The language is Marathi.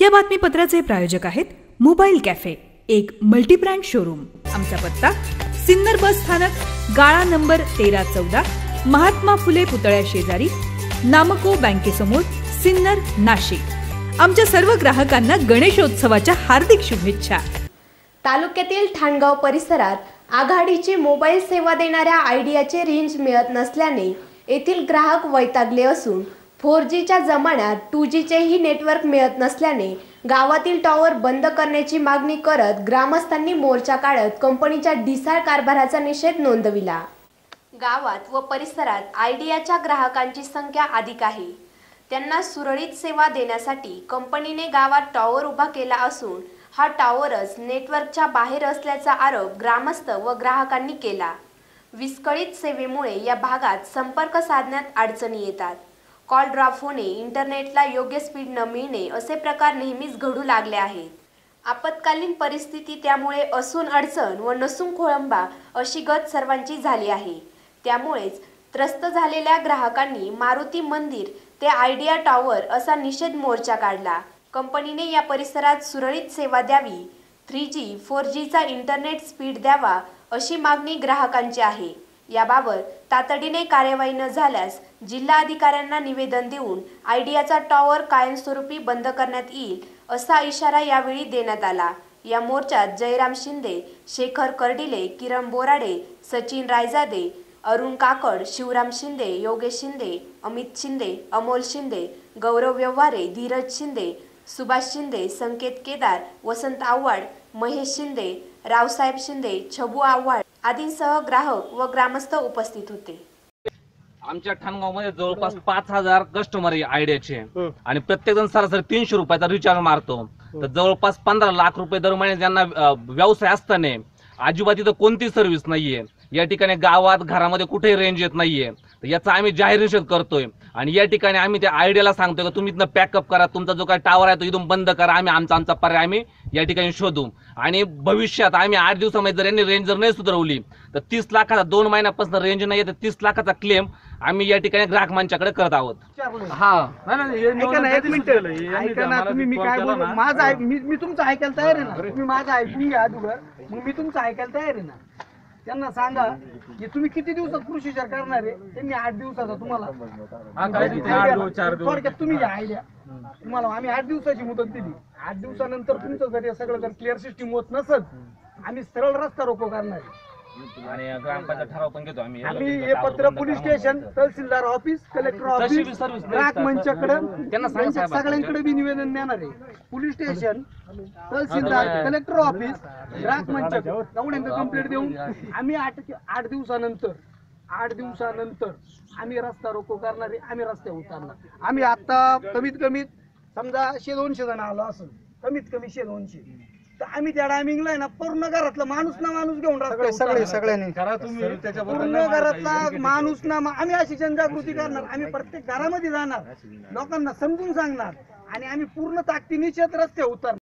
या बातमीपत्राचे प्रायोजक आहेत मोबाईल कॅफे एक मल्टीब्रँड शोरूम. आमचा पत्ता सिन्नर बस स्थानक गाळा नंबर तेरा चौदा महात्मा फुले पुतळ्या शेजारी नामको बँकेसमोर सिन्नर नाशिक. आमच्या सर्व ग्राहकांना गणेशोत्सवाच्या हार्दिक शुभेच्छा. तालुक्यातील ठाणगाव परिसरात आघाडीची मोबाईल सेवा देणाऱ्या आयडियाचे रेंज मिळत नसल्याने येथील ग्राहक वैतागले असून फोर जीच्या जमान्यात टू जीचेही नेटवर्क मिळत नसल्याने गावातील टॉवर बंद करण्याची मागणी करत ग्रामस्थांनी मोर्चा काढत कंपनीच्या ढिसाळ कारभाराचा निषेध नोंदविला. गावात व परिसरात आयडियाच्या ग्राहकांची संख्या अधिक आहे. त्यांना सुरळीत सेवा देण्यासाठी कंपनीने गावात टॉवर उभा केला असून हा टॉवरच नेटवर्कच्या बाहेर असल्याचा आरोप ग्रामस्थ व ग्राहकांनी केला. विस्कळीत सेवेमुळे या भागात संपर्क साधण्यात अडचणी येतात. कॉल ड्रॉप होणे इंटरनेटला योग्य स्पीड न मिळणे असे प्रकार नेहमीच घडू लागले आहेत. आपत्कालीन परिस्थिती त्यामुळे असून अडचण व नसून खोळंबा अशी गत सर्वांची झाली आहे. त्यामुळेच त्रस्त झालेल्या ग्राहकांनी मारुती मंदिर ते आयडिया टॉवर असा निषेध मोर्चा काढला. कंपनीने या परिसरात सुरळीत सेवा द्यावी थ्री जी फोर जीचा इंटरनेट स्पीड द्यावा अशी मागणी ग्राहकांची आहे. याबाबत तातडीने कार्यवाही न झाल्यास जिल्हा अधिकाऱ्यांना निवेदन देऊन आयडियाचा टॉवर कायमस्वरूपी बंद करण्यात येईल असा इशारा यावेळी देण्यात आला. या मोर्चात जयराम शिंदे शेखर कर्डिले किरण बोराडे सचिन रायजादे अरुण काकड शिवराम शिंदे योगेश शिंदे अमित शिंदे अमोल शिंदे गौरव व्यवहारे धीरज शिंदे सुभाष शिंदे संकेत केदार वसंत आव्हाड महेश शिंदे रावसाहेब शिंदे छबू आव्हाड आदींसह ग्राहक व ग्रामस्थ उपस्थित होते. आमच्या ठाणगावमध्ये जवळपास पाच हजार कस्टमर आहे आयडियाचे. आणि प्रत्येक जण सरासरी तीनशे रुपयाचा रिचार्ज मारतो. तर जवळपास पंधरा लाख रुपये दर महिन्यात ज्यांना व्यवसाय असताना अजिबात इथं कोणती सर्व्हिस नाहीये. या ठिकाणी गावात घरामध्ये कुठेही रेंज येत नाहीये. तर याचा आम्ही जाहीर निषेध करतोय. आणि या ठिकाणी आम्ही त्या आयडियाला सांगतोय का तुम्ही इथनं पॅकअप करा तुमचा जो काही टावर आहे तो इथून बंद करा आम्ही आमचा आमचा पर्याय आम्ही या ठिकाणी शोधू. आणि भविष्यात आम्ही आठ दिवसामध्ये जर यांनी रेंज जर नाही सुधारवली तर तीस लाखाचा दोन महिन्यापासून रेंज नाही तर तीस लाखाचा क्लेम आम्ही या ठिकाणी ग्राहक मंचाकडे करत आहोत. हा. ऐका ना एक मिनिट. ऐका ना तुम्ही मी काय बोलू माझं मी मी तुमचं ऐकायला तयार आहे ना. तुम्ही माझं ऐकून घ्या अगोदर. मग मी तुमचं ऐकायला तयार आहे ना. त्यांना सांगा की तुम्ही किती दिवसात प्रोसिजर करणार आहे? त्यांनी आठ दिवसाचा तुम्हाला. थोडक्यात तुम्ही घ्या आयडिया. तुम्हाला आम्ही आठ दिवसाची मुदत दिली. आठ दिवसानंतर तुमचं जर हे सगळं जर क्लिअर सिस्टीम होत नसत आम्ही सरळ रस्ता रोको करणार आहे. आणि ग्रामपंचायत ठराव पण घेतो आम्ही. आम्ही हे पत्र पोलीस स्टेशन तहसीलदार ऑफिस कलेक्टर तशी बी ऑफिस ग्राहक नाही. मंचाकडे त्यांना सांगा त्यांच्या साहेब सगळ्यांकडे बी निवेदन देणार आहे. पोलीस स्टेशन तहसीलदार कलेक्टर ऑफिस ग्राहक मंच एवढ्यांना कंप्लेंट देऊन आम्ही आठ आठ दिवसानंतर आठ दिवसानंतर आम्ही रस्ता रोको करणार आहे आम्ही रस्त्यावर उतरणार. आम्ही आता कमीत कमीत समजा शे दोनशे जण आलो असं कमीत कमी शे दोनशे. तर आम्ही त्या टायमिंगला आहे ना पूर्ण घरातला माणूस ना माणूस घेऊन सगळे सगळ्यांनी. पूर्ण घरातला माणूस ना मा- आम्ही अशी जनजागृती करणार. आम्ही प्रत्येक घरामध्ये जाणार. लोकांना समजून सांगणार. आणि आम्ही पूर्ण ताकदीनिशेच रस्ते उतरणार.